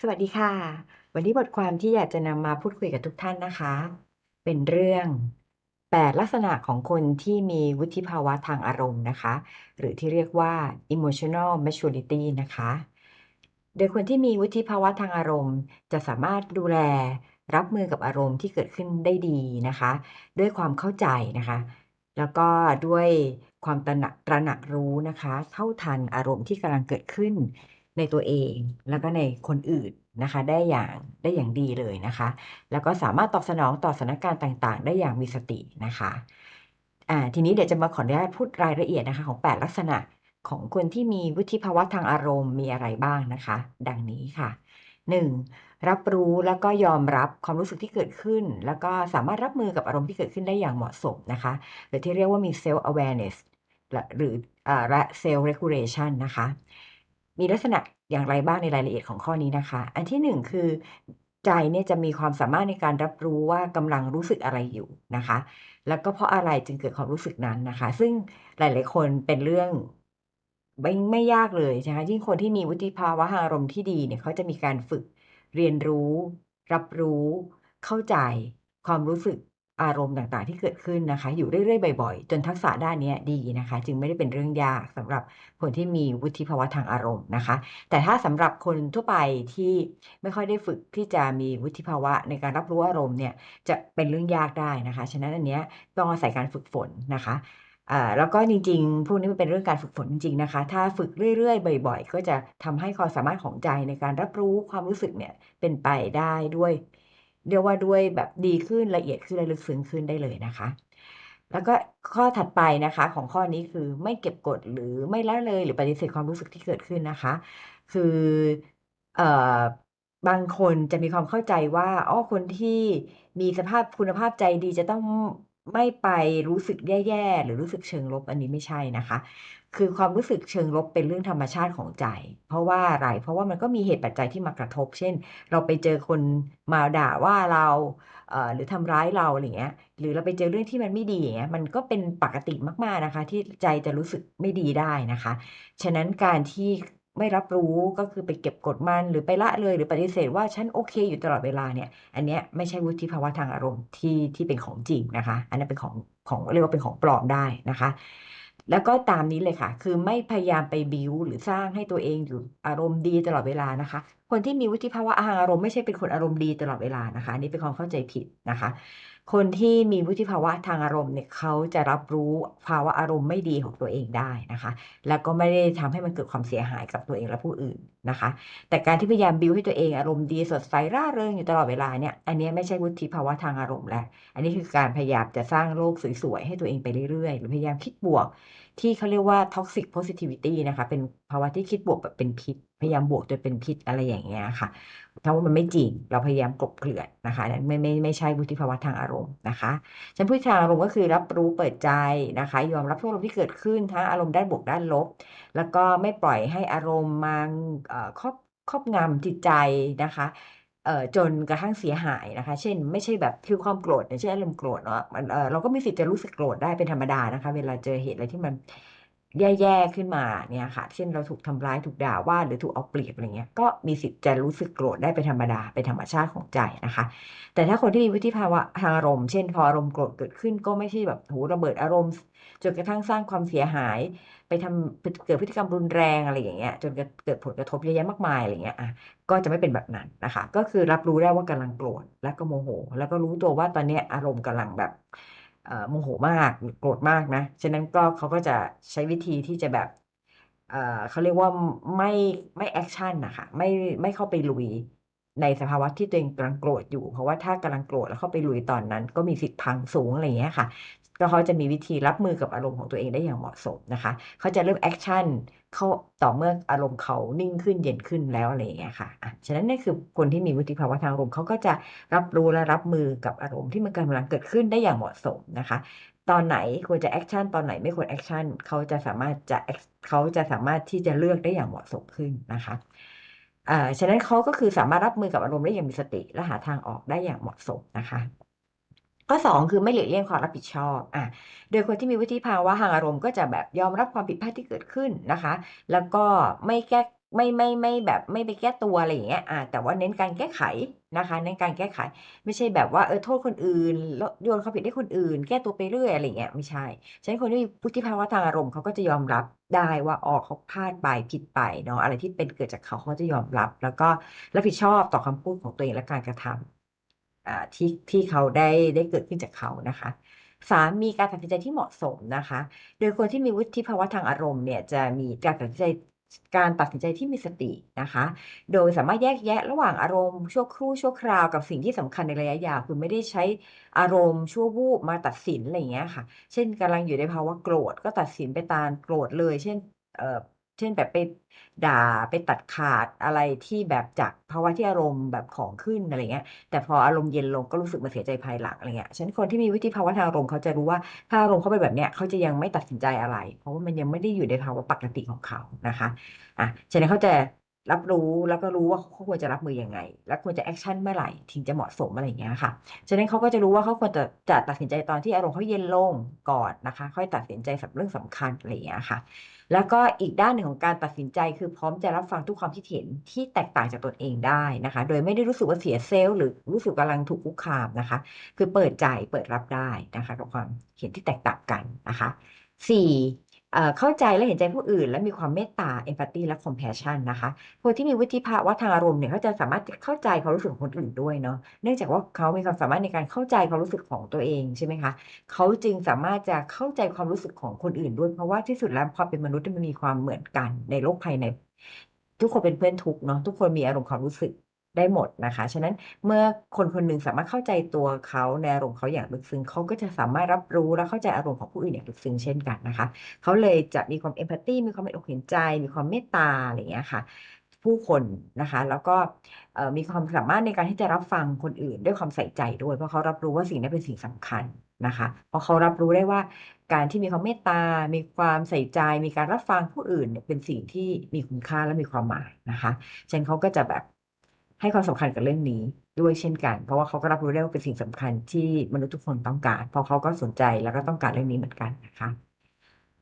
สวัสดีค่ะ วันนี้บทความที่อยากจะนำมาพูดคุยกับทุกท่านนะคะ เป็นเรื่อง 8 ลักษณะของคนที่มีวุฒิภาวะทางอารมณ์นะคะ หรือที่เรียกว่า emotional maturity นะคะ โดยคนที่มีวุฒิภาวะทางอารมณ์ จะสามารถดูแลรับมือกับอารมณ์ที่เกิดขึ้นได้ดีนะคะ ด้วยความเข้าใจนะคะ แล้วก็ด้วยความตระหนักรู้นะคะ เท่าทันอารมณ์ที่กำลังเกิดขึ้น ในตัวเองแล้วก็ในคนอื่นนะคะ ได้อย่างได้อย่างดีเลยนะคะ แล้วก็สามารถตอบสนองต่อสถานการณ์ต่าง ๆ ได้อย่างมีสตินะคะอ่าทีนี้เดี๋ยวจะมาขออนุญาตพูดรายละเอียดนะคะของ 8 ลักษณะของคนที่มีวุฒิภาวะทางอารมณ์มีอะไรบ้างนะคะ ดังนี้ค่ะ 1. รับรู้แล้วก็ยอมรับความรู้สึกที่เกิดขึ้น แล้วก็สามารถรับมือกับอารมณ์ที่เกิดขึ้นได้อย่างเหมาะสมนะคะ หรือที่เรียกว่ามี self awareness หรืออ่าและ self regulation นะคะ มีลักษณะอย่างไรบ้างในรายละเอียดของข้อนี้นะคะ อันที่หนึ่งคือ ใจเนี่ยจะมีความสามารถในการรับรู้ว่ากำลังรู้สึกอะไรอยู่นะคะ แล้วก็เพราะอะไรจึงเกิดความรู้สึกนั้นนะคะ ซึ่งหลาย ๆ คนเป็นเรื่องไม่ไม่ยากเลยนะคะยิ่งคนที่มีวุฒิภาวะทางอารมณ์ที่ดีเนี่ยเขาจะมีการฝึกเรียนรู้ รับรู้ เข้าใจ ความรู้สึก อารมณ์ต่างๆ ที่เกิดขึ้นนะคะ อยู่เรื่อย ๆ บ่อยๆ จนทักษะด้านนี้ดีนะคะ จึงไม่ได้เป็นเรื่องยากสำหรับคนที่มีวุฒิภาวะทางอารมณ์นะคะ แต่ถ้าสำหรับคนทั่วไปที่ไม่ค่อยได้ฝึกที่จะมีวุฒิภาวะในการรับรู้อารมณ์เนี่ยจะเป็นเรื่องยากได้นะคะ ฉะนั้นอันเนี้ยต้องอาศัยการฝึกฝนนะคะแล้วก็จริงๆ พวกนี้มันเป็นเรื่องการฝึกฝนจริงๆนะคะ ถ้าฝึกเรื่อยๆ บ่อย ๆ ก็จะทำให้ความสามารถของใจในการรับรู้ความรู้สึกเนี่ยเป็นไปได้ด้วย เรียกว่าด้วยแบบดีขึ้นละเอียดขึ้นและลึกซึ้งขึ้นได้เลยนะคะ แล้วก็ข้อถัดไปนะคะของข้อนี้คือไม่เก็บกดหรือไม่ละเลยหรือปฏิเสธความรู้สึกที่เกิดขึ้นนะคะ คือเอ่อบางคนจะมีความเข้าใจว่าอ๋อคนที่มีสภาพคุณภาพใจดีจะต้อง ไม่ไปรู้สึกแย่ๆหรือรู้สึกเชิงลบอันนี้ไม่ใช่นะคะ คือความรู้สึกเชิงลบเป็นเรื่องธรรมชาติของใจ เพราะว่าอะไรเพราะว่ามันก็มีเหตุปัจจัยที่มากระทบ เช่น เราไปเจอคนมาด่าว่าเราเอ่อหรือทำร้ายเราอะไรอย่างเงี้ย หรือเราไปเจอเรื่องที่มันไม่ดีอย่างเงี้ยมันก็เป็นปกติมากๆนะคะ ที่ใจจะรู้สึกไม่ดีได้นะคะ ฉะนั้นการที่ ไม่รับรู้ก็คือไปเก็บกดมันหรือไปละเลยหรือปฏิเสธว่าฉันโอเคอยู่ตลอดเวลาเนี่ย อันเนี้ยไม่ใช่วุฒิภาวะทางอารมณ์ที่ที่เป็นของจริงนะคะ อันนั้นเป็นของของเรียกว่าเป็นของปลอมได้นะคะ แล้วก็ตามนี้เลยค่ะ คือไม่พยายามไปบิลด์หรือสร้างให้ตัวเองอยู่อารมณ์ดีตลอดเวลานะคะ คนที่มีวุฒิภาวะทางอารมณ์ไม่ใช่เป็นคนอารมณ์ดีตลอดเวลานะคะนนี้เป็นความเข้าใจผิดนะคะ คนที่มีวุฒิภาวะทางอารมณ์เนี่ยเขาจะรับรู้ภาวะอารมณ์ไม่ดีของตัวเองได้นะคะ แล้วก็ไม่ได้ทำให้มันเกิดความเสียหายกับตัวเองและผู้อื่นนะคะ แต่การที่พยายามบิลด์ให้ตัวเองอารมณ์ดีสดใสร่าเริงอยู่ตลอดเวลาเนี่ย อันนี้ไม่ใช่วุฒิภาวะทางอารมณ์แล้ว อันนี้คือการพยายามจะสร้างโลกสวยๆให้ตัวเองไปเรื่อยๆ หรือพยายามคิดบวก ที่เขาเรียกว่า toxic positivity นะคะ เป็น ภาวะที่คิดบวกแบบเป็นพิษ พยายามบวกจนเป็นพิษอะไรอย่างเงี้ยค่ะถ้าว่ามันไม่จริง เราพยายามกลบเกลื่อนนะคะนั้นไม่ไม่ไม่ใช่วุฒิภาวะทางอารมณ์นะคะฉันพูดทางอารมณ์ก็คือรับรู้เปิดใจนะคะ ยอมรับทุกอารมณ์ที่เกิดขึ้นทั้งอารมณ์ด้านบวกด้านลบ แล้วก็ไม่ปล่อยให้อารมณ์มาเอ่อครอบครอบงำจิตใจนะคะเอ่อจนกระทั่งเสียหายนะคะ เช่น ไม่ใช่แบบคือความโกรธอย่างเช่นอารมณ์โกรธเนาะมันเอ่อเราก็มีสิทธิ์จะรู้สึกโกรธได้เป็นธรรมดานะคะ เวลาเจอเหตุอะไรที่มัน แย่ๆขึ้นมาเนี่ยค่ะ เช่นเราถูกทำร้ายถูกด่าว่า หรือถูกเอาเปรียบอะไรเงี้ย ก็มีสิทธิ์จะรู้สึกโกรธได้เป็นธรรมดาเป็นธรรมชาติของใจนะคะ แต่ถ้าคนที่มีวุฒิภาวะทางอารมณ์ เช่น พออารมณ์โกรธเกิดขึ้นก็ไม่ใช่แบบโอ้โฮระเบิดอารมณ์จนกระทั่งสร้างความเสียหาย ไปทำพเกิดพฤติกรรมรุนแรงอะไรอย่างเงี้ยจนเกิดผลกระทบเยอะแยะมากมายอะไรเงี้ยอาก็จะไม่เป็นแบบนั้นนะคะ ก็คือรับรู้ได้ว่ากำลังโกรธและก็โมโห แล้วก็รู้ตัวว่าตอนเนี้ยอารมณ์กำลังแบบ โมโหมากโกรธมากนะ ฉะนั้นก็เขาก็จะใช้วิธีที่จะแบบเขาเรียกว่าไม่ไม่แอคชั่นนะคะไม่ไม่เข้าไปลุยในสภาวะที่ตัวเองกำลังโกรธอยู่ เพราะว่าถ้ากำลังโกรธแล้วเข้าไปลุยตอนนั้น ก็มีสิทธิ์พังสูงอะไรอย่างเงี้ยค่ะ ก็เขาจะมีวิธีรับมือกับอารมณ์ของตัวเองได้อย่างเหมาะสมนะคะ เขาจะเริ่มแอกชันเขาต่อเมื่ออารมณ์เขานิ่งขึ้นเย็นขึ้นแล้วอะไรอย่างเงี้ยค่ะอาฉะนั้นนี่คือคนที่มีวุฒิภาวะทางอารมณ์เขาก็จะรับรู้และรับมือกับอารมณ์ที่มันกำลังเกิดขึ้นได้อย่างเหมาะสมนะคะ ตอนไหนควรจะแอกชันตอนไหนไม่ควรแอกชันเขาจะสามารถจะเขาจะสามารถที่จะเลือกได้อย่างเหมาะสมขึ้นนะคะอ่าฉะนั้นเขาก็คือสามารถรับมือกับอารมณ์ได้อย่างมีสติและหาทางออกได้อย่างเหมาะสมนะคะ ข้อ 2 คือไม่หลีกเลี่ยงความรับผิดชอบอาโดยคนที่มีวุฒิภาวะทางอารมณ์ก็จะแบบยอมรับความผิดพลาดที่เกิดขึ้นนะคะ แล้วก็ไม่แก้ไม่ไม่ไม่แบบไม่ไปแก้ตัวอะไรอย่างเงี้ยอ่าแต่ว่าเน้นการแก้ไขนะคะ เน้นการแก้ไข ไม่ใช่แบบว่าเออโทษคนอื่นแล้วโยนความผิดให้คนอื่น แก้ตัวไปเรื่อยอะไรเงี้ยไม่ใช่ฉะนั้นคนที่มีวุฒิภาวะทางอารมณ์เขาก็จะยอมรับได้ว่าอ๋อเขาพลาดไปผิดไปเนาะอะไรที่เป็นเกิดจากเขาเขาจะยอมรับ แล้วก็รับผิดชอบต่อคำพูดของตัวเองและการกระทำอ่า ที่ที่เขาได้ได้เกิดขึ้นจากเขานะคะสามมีการตัดสินใจที่เหมาะสมนะคะ โดยคนที่มีวุฒิภาวะทางอารมณ์เนี่ยจะมีการตัดสินใจการตัดสินใจที่มีสตินะคะ โดยสามารถแยกแยะระหว่างอารมณ์ชั่วครู่ชั่วคราวกับสิ่งที่สำคัญในระยะยาวคือไม่ได้ใช้อารมณ์ชั่ววูบมาตัดสินอะไรอย่างเงี้ยค่ะ เช่นกำลังอยู่ในภาวะโกรธก็ตัดสินไปตามโกรธเลย เช่น เช่นแบบไปด่าไปตัดขาดอะไรที่แบบจากภาวะที่อารมณ์แบบของขึ้นอะไรเงี้ย แต่พออารมณ์เย็นลงก็รู้สึกมาเสียใจภายหลังอะไรเงี้ยฉะนั้นคนที่มีวิธีภาวะทางอารมณ์เขาจะรู้ว่าถ้าอารมณ์เขาเป็นแบบเนี้ยเขาจะยังไม่ตัดสินใจอะไร เพราะว่ามันยังไม่ได้อยู่ในภาวะปกติของเขานะคะอะฉะนั้นเขาจะ รับรู้แล้วก็รู้ว่าเขาควรจะรับมือยังไง และควรจะแอคชั่นเมื่อไหร่ถึงจะเหมาะสมอะไรอย่างเงี้ยค่ะฉะนั้นเขาก็จะรู้ว่าเขาควรจะจะตัดสินใจตอนที่อารมณ์เขาเย็นลงก่อนนะคะ ค่อยตัดสินใจสำหรับเรื่องสำคัญอะไรอย่างเงี้ยค่ะ แล้วก็อีกด้านหนึ่งของการตัดสินใจคือพร้อมจะรับฟังทุกความคิดเห็นที่แตกต่างจากตนเองได้นะคะ โดยไม่ได้รู้สึกว่าเสียเซลล์หรือรู้สึกกำลังถูกคุกคามนะคะ คือเปิดใจเปิดรับได้นะคะ กับความเห็นที่แตกต่างกันนะคะสี่ เข้าใจและเห็นใจผู้อื่น และมีความเมตตา empathy และ compassion นะคะคนที่มีวุฒิภาวะทางอารมณ์เนี่ยเขาจะสามารถเข้าใจความรู้สึกของคนอื่นด้วยเนาะเนื่องจากว่าเขามีความสามารถในการเข้าใจความรู้สึกของตัวเองใช่ไหมคะเขาจึงสามารถจะเข้าใจความรู้สึกของคนอื่นด้วยเพราะว่าที่สุดแล้วความเป็นมนุษย์มันมีความเหมือนกันในโลกภายใน ทุกคนเป็นเพื่อนทุกเนาะทุกคนมีอารมณ์ความรู้สึก ได้หมดนะคะ ฉะนั้นเมื่อคนคนหนึ่งสามารถเข้าใจตัวเขาในอารมณ์เขาอย่างลึกซึ้งเขาก็จะสามารถรับรู้และเข้าใจอารมณ์ของผู้อื่นอย่างลึกซึ้งเช่นกันนะคะ เขาเลยจะมีความเอมพัตตีมีความเห็นอกเห็นใจ มีความเมตตาอะไรอย่างเงี้ยค่ะผู้คนนะคะ แล้วก็มีความสามารถในการที่จะรับฟังคนอื่น ด้วยความใส่ใจด้วย เพราะเขารับรู้ว่าสิ่งนี้เป็นสิ่งสำคัญนะคะเพราะเขารับรู้ได้ว่าการที่มีความเมตตา มีความใส่ใจ มีการรับฟังผู้อื่นเนี่ยเป็นสิ่งที่มีคุณค่าและมีความหมายนะคะฉะนั้นเขาก็จะแบบ ให้ความสำคัญกับเรื่องนี้ด้วยเช่นกัน เพราะว่าเขาก็รับรู้ได้ว่าเป็นสิ่งสำคัญที่มนุษย์ทุกคนต้องการ เพราะเขาก็สนใจแล้วก็ต้องการเรื่องนี้เหมือนกันนะคะ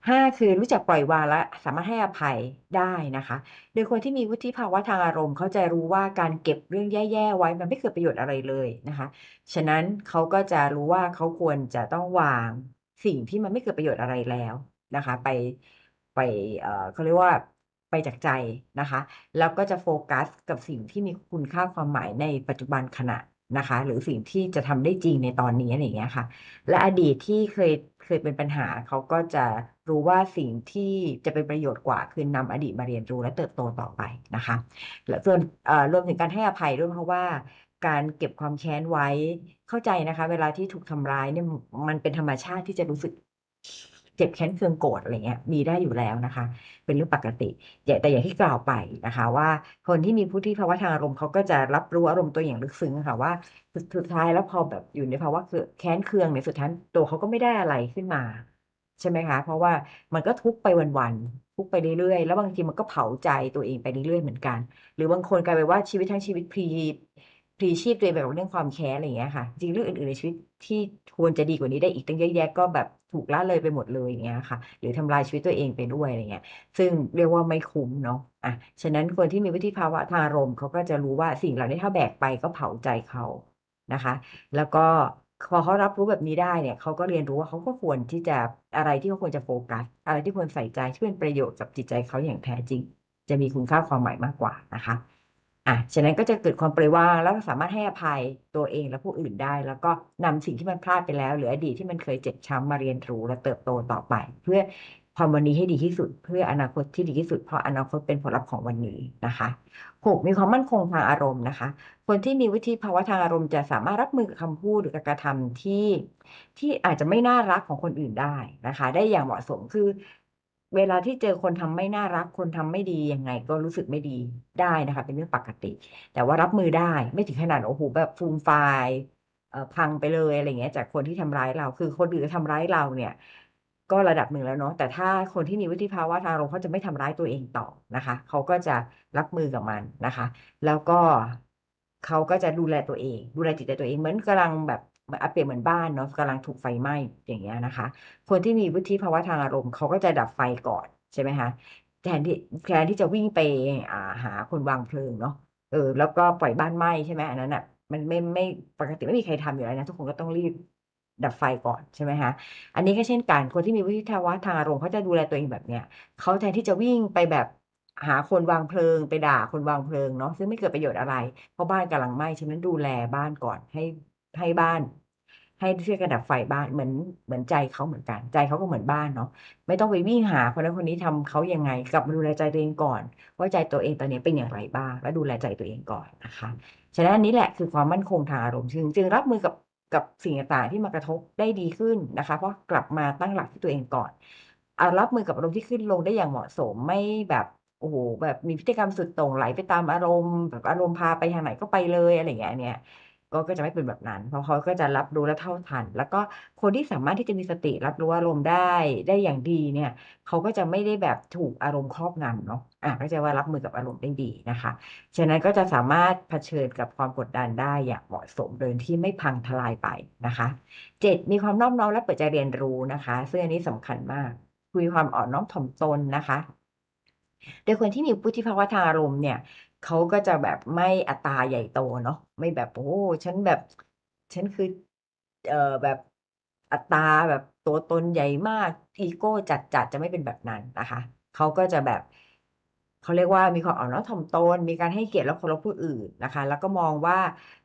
ห้าคือรู้จักปล่อยวางและสามารถให้อภัยได้นะคะ โดยคนที่มีวุฒิภาวะทางอารมณ์ เขาจะรู้ว่าการเก็บเรื่องแย่ๆไว้มันไม่เกิดประโยชน์อะไรเลยนะคะ ฉะนั้นเขาก็จะรู้ว่าเขาควรจะต้องวางสิ่งที่มันไม่เกิดประโยชน์อะไรแล้วนะคะ ไปไปเออเขาเรียกว่า ไปจากใจนะคะ แล้วก็จะโฟกัสกับสิ่งที่มีคุณค่าความหมายในปัจจุบันขณะนะคะ หรือสิ่งที่จะทำได้จริงในตอนนี้อะไรอย่างเงี้ยค่ะ และอดีตที่เคยเคยเป็นปัญหาเขาก็จะรู้ว่าสิ่งที่จะเป็นประโยชน์กว่าคือนำอดีตมาเรียนรู้และเติบโตต่อไปนะคะ และส่วนรวมถึงการให้อภัยด้วยเพราะว่าการเก็บความแค้นไว้เข้าใจนะคะ เวลาที่ถูกทำร้ายเนี่ยมันเป็นธรรมชาติที่จะรู้สึก เจ็บแค้นเคืองโกรธอะไรเงี้ยมีได้อยู่แล้วนะคะ เป็นเรื่องปกติ แต่อย่างที่กล่าวไปนะคะ ว่าคนที่มีผู้ที่ภาวะทางอารมณ์เขาก็จะรับรู้อารมณ์ตัวอย่างลึกซึ้งค่ะว่าสุดท้ายแล้วพอแบบอยู่ในภาวะแค้นเคืองในสุดท้ายตัวเขาก็ไม่ได้อะไรขึ้นมา ใช่ไหมคะ เพราะว่ามันก็ทุกไปวันๆทุกไปเรื่อยๆแล้วบางทีมันก็เผาใจตัวเองไปเรื่อยๆเหมือนกัน หรือบางคนกลายเป็นว่าชีวิตทั้งชีวิตพลีพลีชีพตัวเองแบบเรื่องความแค้นอะไรอย่างเงี้ยค่ะ จริงเรื่องอื่นๆในชีวิต ที่ควรจะดีกว่านี้ได้อีกตั้งเยอะแยะก็แบบถูกละเลยไปหมดเลยอย่างเงี้ยค่ะ หรือทำลายชีวิตตัวเองไปด้วยอะไรเงี้ย ซึ่งเรียกว่าไม่คุ้มเนาะอะฉะนั้นคนที่มีวิธีภาวะทางอารมณ์เขาก็จะรู้ว่าสิ่งเหล่านี้ถ้าแบกไปก็เผาใจเขานะคะ แล้วก็พอเขารับรู้แบบนี้ได้เนี่ยเขาก็เรียนรู้ว่าเขาก็ควรที่จะอะไรที่เขาควรจะโฟกัส อะไรที่ควรใส่ใจที่เป็นประโยชน์กับจิตใจเขาอย่างแท้จริง จะมีคุณค่าความหมายมากกว่านะคะ อะฉะนั้นก็จะเกิดความปล่อยวางแล้วสามารถให้อภัยตัวเองและผู้อื่นได้ แล้วก็นำสิ่งที่มันพลาดไปแล้ว หรืออดีตที่มันเคยเจ็บช้ำมาเรียนรู้และเติบโตต่อไป เพื่อทำวันนี้ให้ดีที่สุด เพื่ออนาคตที่ดีที่สุดเพราะอนาคตเป็นผลลัพธ์ของวันนี้นะคะหกมีความมั่นคงทางอารมณ์นะคะ คนที่มีวิธีภาวะทางอารมณ์จะสามารถรับมือกับคำพูดหรือการกระทำที่ที่อาจจะไม่น่ารักของคนอื่นได้นะคะ ได้อย่างเหมาะสมคือ เวลาที่เจอคนทำไม่น่ารัก คนทำไม่ดียังไง ก็รู้สึกไม่ดีได้นะคะ เป็นเรื่องปกติ แต่ว่ารับมือได้ไม่ถึงขนาดโอ้โหแบบฟูมไฟายพังไปเลยอะไรเงี้ย จากคนที่ทำร้ายเรา คือคนอื่นทำร้ายเราเนี่ย ก็ระดับหนึ่งแล้วเนาะแต่ถ้าคนที่มีวิธีภาวะทางอารมณ์เขาจะไม่ทำร้ายตัวเองต่อนะคะ เขาก็จะรับมือกับมันนะคะ แล้วก็เขาก็จะดูแลตัวเอง ดูแลจิตใจตัวเองเหมือนกำลังแบบ อาเปรียบเหมือนบ้านเนาะกำลังถูกไฟไหม้อย่างเงี้ยนะคะ คนที่มีวุฒิภาวะทางอารมณ์เขาก็จะดับไฟก่อนใช่ไหมคะแทนที่แทนที่จะวิ่งไปอ่าหาคนวางเพลิงเนาะเออแล้วก็ปล่อยบ้านไหม้ใช่ไหมอันนั้นอะมันไม่ไม่ปกติไม่มีใครทำอยู่แล้วนะทุกคนก็ต้องรีบดับไฟก่อนใช่ไหมฮะอันนี้ก็เช่นกันคนที่มีวุฒิภาวะทางอารมณ์เขาจะดูแลตัวเองแบบเนี้ยเขาแทนที่จะวิ่งไปแบบหาคนวางเพลิง ไปด่าคนวางเพลิงเนาะซึ่งไม่เกิดประโยชน์อะไร เพราะบ้านกำลังไหม้ฉะนั้นดูแลบ้านก่อนให้ ให้บ้าน ให้ช่วยกันดับไฟบ้านเหมือนเหมือนใจเขาเหมือนกัน ใจเขาก็เหมือนบ้านเนาะไม่ต้องไปวิ่งหาคนนั้นคนนี้ทำเขายังไงกลับมาดูแลใจตัวเองก่อน ว่าใจตัวเองตอนนี้เป็นอย่างไรบ้าง แล้วดูแลใจตัวเองก่อนนะคะฉะนั้นนี้แหละคือความมั่นคงทางอารมณ์จึงจึงรับมือกับกับสิ่งต่างๆที่มากระทบได้ดีขึ้นนะคะ เพราะกลับมาตั้งหลักที่ตัวเองก่อนอารับมือกับอารมณ์ที่ขึ้นลงได้อย่างเหมาะสมไม่แบบโอ้โหแบบมีพฤติกรรมสุดโต่งไหลไปตามอารมณ์ แบบอารมณ์พาไปทางไหนก็ไปเลยอะไรอย่างเงี้ย ก็ก็จะไม่เป็นแบบนั้น เพราะเขาก็จะรับรู้และเท่าทัน แล้วก็คนที่สามารถที่จะมีสติรับรู้อารมณ์ได้ได้อย่างดีเนี่ย เขาก็จะไม่ได้แบบถูกอารมณ์ครอบงำเนาะอะก็จะว่ารับมือกับอารมณ์ได้ดีนะคะ ฉะนั้นก็จะสามารถเผชิญกับความกดดันได้อย่างเหมาะสมโดยที่ไม่พังทลายไปนะคะเจ็ดมีความนอบน้อมและเปิดใจเรียนรู้นะคะซึ่งอันนี้สำคัญมากมีความอ่อนน้อมถ่อมตนนะคะ โดยคนที่มีวุฒิภาวะทางอารมณ์เนี่ย เขาก็จะแบบไม่อัตราใหญ่โตเนาะไม่แบบโอ้ฉันแบบ ฉันคือ เอ่อแบบอัตราแบบตัวตนใหญ่มากอีโก้จัดจัดจะไม่เป็นแบบนั้นนะคะเขาก็จะแบบเขาเรียกว่ามีความอ่อนน้อมถ่อมตน มีการให้เกียรติและเคารพผู้อื่นนะคะ แล้วก็มองว่า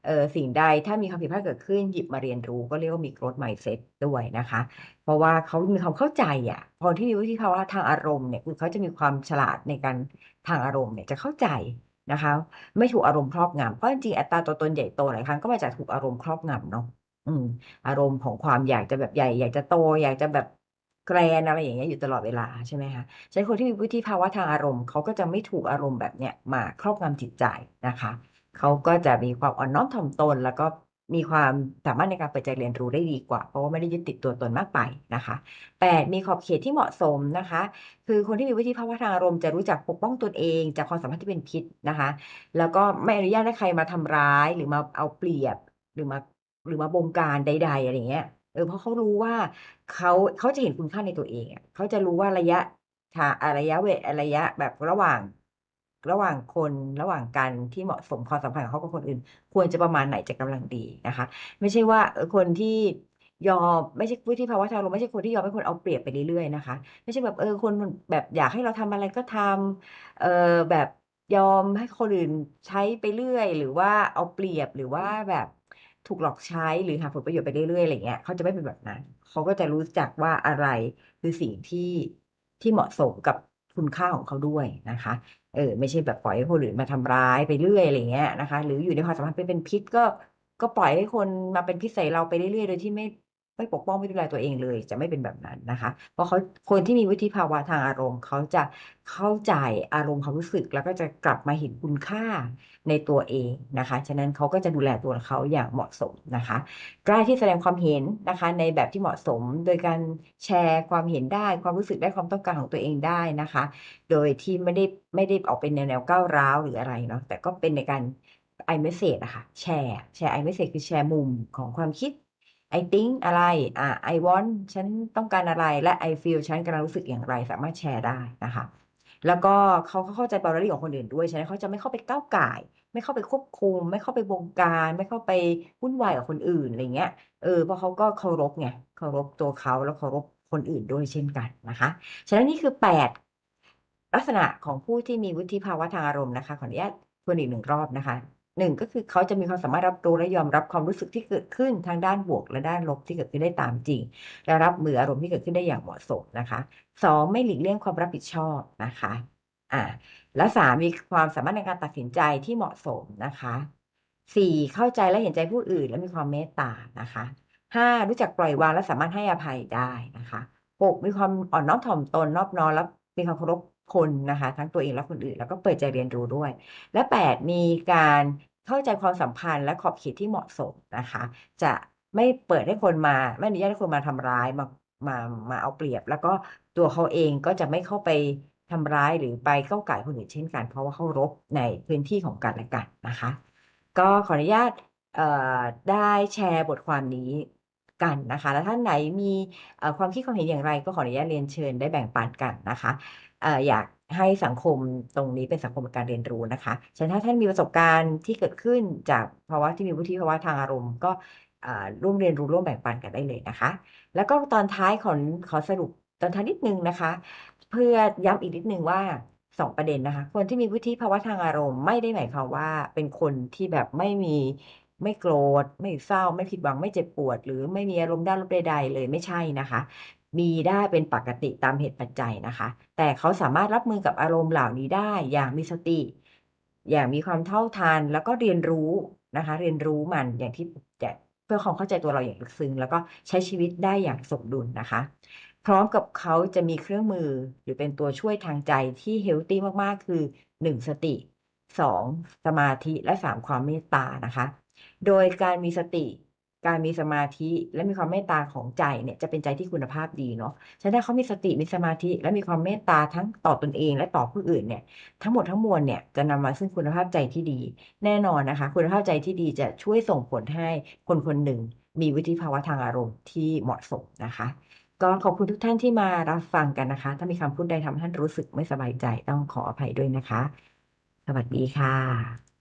เออสิ่งใดถ้ามีความผิดพลาดเกิดขึ้นหยิบมาเรียนรู้ ก็เรียกว่ามี growth mindset ด้วยนะคะ เพราะว่าเขามีความเข้าใจอะพอที่มีวิธีภาวะทางอารมณ์เนี่ยคือเขาจะมีความฉลาดในการทางอารมณ์เนี่ยจะเข้าใจ นะคะ ไม่ถูกอารมณ์ครอบงำเพราะจริงๆอัตราตัวตนใหญ่โตหลายครั้งก็มาจากถูกอารมณ์ครอบงำเนาะอืม อารมณ์ของความอยากจะแบบใหญ่ อยากจะโต อยากจะแบบแกรนอะไรอย่างเงี้ยอยู่ตลอดเวลาใช่ไหมคะฉะนั้นคนที่มีวุฒิภาวะทางอารมณ์เขาก็จะไม่ถูกอารมณ์แบบเนี้ยมาครอบงำจิตใจนะคะเขาก็จะมีความอ่อนน้อมถ่อมตนแล้วก็ มีความสามารถในการเปิดใจเรียนรู้ได้ดีกว่า เพราะว่าไม่ได้ยึดติดตัวตนมากไปนะคะแปดมีขอบเขตที่เหมาะสมนะคะ คือคนที่มีวิธีภาวะทางอารมณ์จะรู้จักปกป้องตนเอง จากความสัมพันธ์ที่เป็นพิษนะคะ แล้วก็ไม่อนุญาตให้ใครมาทำร้ายหรือมาเอาเปรียบหรือมาหรือมาบงการใด ๆ อะไรเงี้ยเออเพราะเขารู้ว่าเขาเขาจะเห็นคุณค่าในตัวเองเขาจะรู้ว่าระยะทาระยะเวทระยะแบบระหว่าง ระหว่างคนระหว่างกันที่เหมาะสมความสัมพันธ์ของเขากับคนอื่น ควรจะประมาณไหนจะกำลังดีนะคะ ไม่ใช่ว่าคนที่ยอมไม่ใช่วิธีภาวะทางลมไม่ใช่คนที่ยอมให้คนเอาเปรียบไปเรื่อยๆนะคะ ไม่ใช่แบบเออคนแบบอยากให้เราทำอะไรก็ทำเออแบบยอมให้คนอื่นใช้ไปเรื่อย หรือว่าเอาเปรียบหรือว่าแบบถูกหลอกใช้หรือหาผลประโยชน์ไปเรื่อยๆอะไรเงี้ยเขาจะไม่เป็นแบบนั้นเขาก็จะรู้จักว่าอะไรคือสิ่งที่ที่เหมาะสมกับ คุณค่าของเขาด้วยนะคะเออไม่ใช่แบบปล่อยให้คนอื่นมาทำร้ายไปเรื่อยอะไรเงี้ยนะคะ หรืออยู่ในความสัมพันธ์เป็นพิษก็ก็ปล่อยให้คนมาเป็นพิษใส่เราไปเรื่อยๆโดยที่ไม่ ไม่ปกป้องไม่ดูแลตัวเองเลย จะไม่เป็นแบบนั้นนะคะ เพราะเขาคนที่มีวุฒิภาวะทางอารมณ์ เขาจะเข้าใจอารมณ์ความรู้สึก แล้วก็จะกลับมาเห็นคุณค่าในตัวเองนะคะ ฉะนั้นเขาก็จะดูแลตัวเขาอย่างเหมาะสมนะคะกล้าที่แสดงความเห็นนะคะ ในแบบที่เหมาะสม โดยการแชร์ความเห็นได้ ความรู้สึกได้ความต้องการของตัวเองได้นะคะ โดยที่ไม่ได้ไม่ได้ออกเป็นแนวแนวก้าวร้าวหรืออะไรเนาะแต่ก็เป็นในการไอเมสเซจอะค่ะแชร์แชร์ไอเมสเซจคือแชร์มุมของความคิด I think อะไรอ่า I want ฉันต้องการอะไรและ I feel ฉันกำลังรู้สึกอย่างไร สามารถแชร์ได้นะคะ แล้วก็เขาเข้าใจบารารี่ของคนอื่นด้วย ฉะนั้นเขาจะไม่เข้าไปก้าวไก่ ไม่เข้าไปควบคุม ไม่เข้าไปบงการ ไม่เข้าไปวุ่นวายกับคนอื่นอะไรเงี้ยเออเพราะเขาก็เคารพไงเคารพตัวเขาแล้วเคารพคนอื่นด้วยเช่นกันนะคะ ฉะนั้นนี่คือแปดลักษณะของผู้ที่มีวุฒิภาวะทางอารมณ์นะคะขออนุญาตทวนอีกหนึ่งรอบนะคะ หนึ่งก็คือเขาจะมีความสามารถรับรู้และยอมรับความรู้สึกที่เกิดขึ้นทางด้านบวกและด้านลบที่เกิดขึ้นได้ตามจริง และรับมืออารมณ์ที่เกิดขึ้นได้อย่างเหมาะสมนะคะสองไม่หลีกเลี่ยงความรับผิดชอบนะคะอ่าและสามมีความสามารถในการตัดสินใจที่เหมาะสมนะคะสี่เข้าใจและเห็นใจผู้อื่น และมีความเมตตานะคะห้ารู้จักปล่อยวางและสามารถให้อภัยได้นะคะหกมีความอ่อนน้อมถ่อมตนนอบน้อมและมีความเคารพ คนนะคะ ทั้งตัวเองและคนอื่น แล้วก็เปิดใจเรียนรู้ด้วย และแปดมีการเข้าใจความสัมพันธ์และขอบเขตที่เหมาะสมนะคะ จะไม่เปิดให้คนมาไม่อนุญาตให้คนมาทำร้ายมามามาเอาเปรียบ แล้วก็ตัวเขาเองก็จะไม่เข้าไปทำร้ายหรือไปเข้าก่ายคนอื่นเช่นกัน เพราะว่าเขารบในพื้นที่ของกันและกันนะคะ ก็ขออนุญาตได้แชร์บทความนี้กันนะคะ แล้วท่านไหนมีความคิดความเห็นอย่างไรก็ขออนุญาตเรียนเชิญได้แบ่งปันกันนะคะ อยากให้สังคมตรงนี้เป็นสังคมการเรียนรู้นะคะฉะนั้นถ้าท่านมีประสบการณ์ที่เกิดขึ้นจากภาวะที่มีวุฒิภาวะทางอารมณ์ก็ร่วมเรียนรู้ร่วมแบ่งปันกันได้เลยนะคะ แล้วก็ตอนท้ายขอขอสรุปตอนท้ายนิดนึงนะคะ เพื่อย้ำอีกนิดนึงว่าสองประเด็นนะคะ คนที่มีวุฒิภาวะทางอารมณ์ไม่ได้หมายความว่าเป็นคนที่แบบไม่มีไม่โกรธไม่เศร้า ไม่ผิดหวังไม่เจ็บปวด หรือไม่มีอารมณ์ด้านลบใดๆเลยไม่ใช่นะคะ มีได้เป็นปกติตามเหตุปัจจัยนะคะ แต่เขาสามารถรับมือกับอารมณ์เหล่านี้ได้อย่างมีสติ อย่างมีความเท่าทันแล้วก็เรียนรู้นะคะ เรียนรู้มันอย่างที่จะเพื่อความเข้าใจตัวเราอย่างลึกซึ้งแล้วก็ใช้ชีวิตได้อย่างสมดุลนะคะ พร้อมกับเขาจะมีเครื่องมือหรือเป็นตัวช่วยทางใจที่เฮลตี้มากๆ คือ 1 สติ 2 สมาธิและ 3 ความเมตตานะคะ โดยการมีสติ การมีสมาธิและมีความเมตตาของใจเนี่ยจะเป็นใจที่คุณภาพดีเนาะฉะนั้นเขามีสติมีสมาธิ และมีความเมตตาทั้งต่อตนเองและต่อผู้อื่นเนี่ยทั้งหมดทั้งมวลเนี่ยจะนำมาซึ่งคุณภาพใจที่ดี แน่นอนนะคะ คุณภาพใจที่ดีจะช่วยส่งผลให้คนคนหนึ่ง มีวุฒิภาวะทางอารมณ์ที่เหมาะสมนะคะก็ขอบคุณทุกท่านที่มารับฟังกันนะคะ ถ้ามีคำพูดใดทำท่านรู้สึกไม่สบายใจต้องขออภัยด้วยนะคะ สวัสดีค่ะ